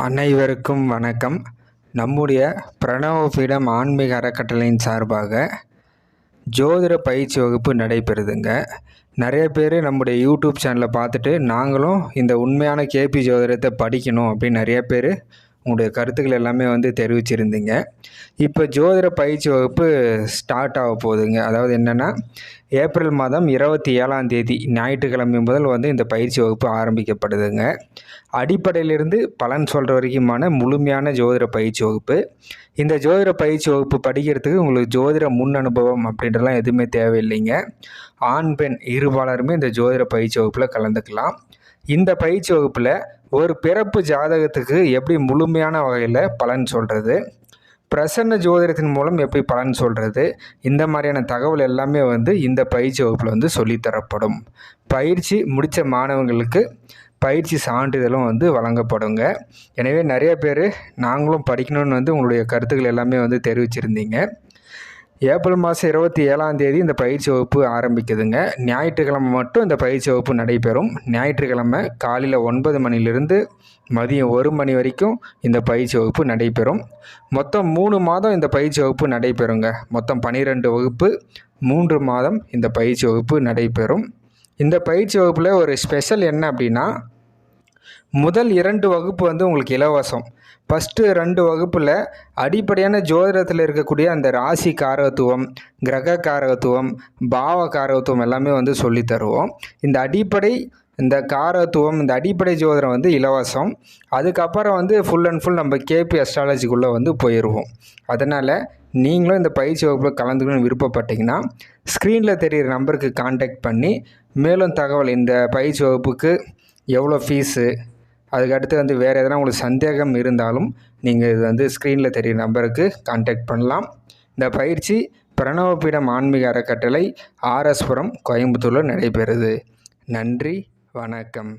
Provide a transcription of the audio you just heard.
அனைவருக்கும் வணக்கம். நம்முடைய பிரணவபீடம் ஆன்மீக அறக்கட்டளையின் சார்பாக ஜோதிட பயிற்சி வகுப்பு நடைபெறுதுங்க. நிறைய பேர் நம்முடைய யூடியூப் சேனலை பார்த்துட்டு நாங்களும் இந்த உண்மையான கேபி ஜோதிடத்தை படிக்கணும் அப்படின்னு நிறைய பேர் உங்களுடைய கருத்துக்கள் எல்லாமே வந்து தெரிவிச்சிருந்தீங்க. இப்போ ஜோதிட பயிற்சி வகுப்பு ஸ்டார்ட் ஆக போகுதுங்க. அதாவது என்னென்னா ஏப்ரல் மாதம் இருபத்தி ஏழாம் தேதி ஞாயிற்றுக்கிழமை முதல் வந்து இந்த பயிற்சி வகுப்பு ஆரம்பிக்கப்படுதுங்க. அடிப்படையிலிருந்து பலன் சொல்கிற வரைக்குமான முழுமையான ஜோதிட பயிற்சி வகுப்பு. இந்த ஜோதிட பயிற்சி வகுப்பு படிக்கிறதுக்கு உங்களுக்கு ஜோதிட முன் அனுபவம் அப்படின்றலாம் எதுவுமே தேவையில்லைங்க. ஆண் பெண் இருபாலருமே இந்த ஜோதிட பயிற்சி வகுப்பில் கலந்துக்கலாம். இந்த பயிற்சி வகுப்பில் ஒரு பிறப்பு ஜாதகத்துக்கு எப்படி முழுமையான வகையில் பலன் சொல்கிறது பிரசன்ன ஜோதிடத்தின் மூலம் எப்படி பலன் சொல்கிறது இந்த மாதிரியான தகவல் எல்லாமே வந்து இந்த பயிற்சி வகுப்பில் வந்து சொல்லித்தரப்படும் பயிற்சி முடித்த மாணவங்களுக்கு பயிற்சி சான்றிதழும் வந்து வழங்கப்படுங்க. எனவே நிறைய பேர் நாங்களும் படிக்கணும்னு வந்து உங்களுடைய கருத்துக்கள் எல்லாமே வந்து தெரிவிச்சிருந்தீங்க. ஏப்ரல் மாதம் இருபத்தி ஏழாம் தேதி இந்த பயிற்சி வகுப்பு ஆரம்பிக்குதுங்க. ஞாயிற்றுக்கிழமை மட்டும் இந்த பயிற்சி வகுப்பு நடைபெறும். ஞாயிற்றுக்கிழமை காலையில் ஒன்பது மணிலிருந்து மதியம் ஒரு மணி வரைக்கும் இந்த பயிற்சி வகுப்பு நடைபெறும். மொத்தம் மூணு மாதம் இந்த பயிற்சி வகுப்பு நடைபெறுங்க. மொத்தம் பனிரெண்டு வகுப்பு மூன்று மாதம் இந்த பயிற்சி வகுப்பு நடைபெறும். இந்த பயிற்சி வகுப்பில் ஒரு ஸ்பெஷல் என்ன அப்படின்னா முதல் இரண்டு வகுப்பு வந்து உங்களுக்கு இலவசம். ஃபஸ்ட்டு ரெண்டு வகுப்பில் அடிப்படையான ஜோதிடத்தில் இருக்கக்கூடிய அந்த ராசி காரகத்துவம் கிரக காரகத்துவம் பாவ காரகத்துவம் எல்லாமே வந்து சொல்லி தருவோம். இந்த அடிப்படை இந்த காரத்துவம் இந்த அடிப்படை ஜோதிடம் வந்து இலவசம். அதுக்கப்புறம் வந்து ஃபுல் அண்ட் ஃபுல் நம்ம கேபி அஸ்ட்ராலஜிக்குள்ளே வந்து போயிடுவோம் அதனால் நீங்களும் இந்த பயிற்சி வகுப்பில் கலந்துக்கணும்னு விருப்பப்பட்டீங்கன்னா ஸ்க்ரீனில் தெரிகிற நம்பருக்கு காண்டாக்ட் பண்ணி மேலும் தகவல் இந்த பயிற்சி வகுப்புக்கு எவ்வளோ ஃபீஸு? அதுக்கடுத்து வந்து வேறு எதனா உங்களுக்கு சந்தேகம் இருந்தாலும் நீங்கள் இது வந்து ஸ்க்ரீனில் தெரியும் நம்பருக்கு காண்டாக்ட் பண்ணலாம். இந்த பயிற்சி பிரணவபீடம் ஆன்மீக அறக்கட்டளை ஆர்எஸ்புரம் கோயம்புத்தூரில் நடைபெறுது. நன்றி வணக்கம்.